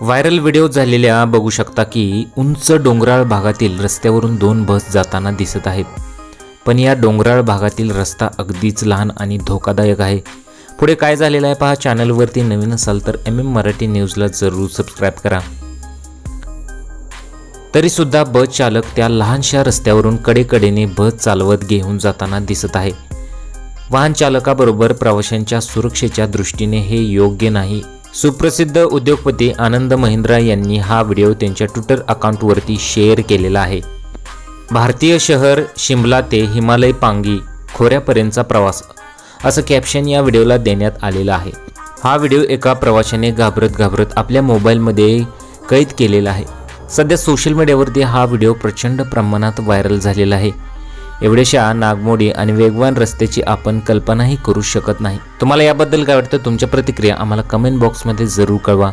Viral video झालेल्या बघू शकता की उंच डोंगराळ भागातील रस्त्यावरून दोन बस जाताना दिसत आहेत. पण या डोंगराळ भागातील रस्ता अगदीच लहान आणि धोकादायक आहे. पुढे काय झालेलं आहे पहा चॅनलवरती नवीन असाल तर एम एम मराठी न्यूजला जरूर सबस्क्राईब करा. तरीसुद्धा बस चालक त्या लहानशा रस्त्यावरून कडेकडेने बस चालवत घेऊन जाताना दिसत आहे. वाहन चालकाबरोबर प्रवाशांच्या सुरक्षेच्या दृष्टीने हे योग्य नाही. सुप्रसिद्ध उद्योगपती आनंद महिंद्रा यांनी हा व्हिडिओ त्यांच्या ट्विटर अकाउंटवरती शेअर केलेला आहे. भारतीय शहर शिमला ते हिमालय पांगी खोऱ्यापर्यंतचा प्रवास असं कॅप्शन या व्हिडिओला देण्यात आलेलं आहे. हा व्हिडिओ एका प्रवाशाने घाबरत घाबरत आपल्या मोबाईलमध्ये कैद केलेला आहे. सध्या सोशल मीडियावरती हा व्हिडिओ प्रचंड प्रमाणात व्हायरल झालेला आहे. एवढ्याशा नागमोडी आणि वेगवान रस्त्याची आपण कल्पनाही करू शकत नाही. तुम्हाला याबद्दल काय वाटतं? तुमच्या प्रतिक्रिया आम्हाला कमेंट बॉक्समध्ये जरूर कळवा.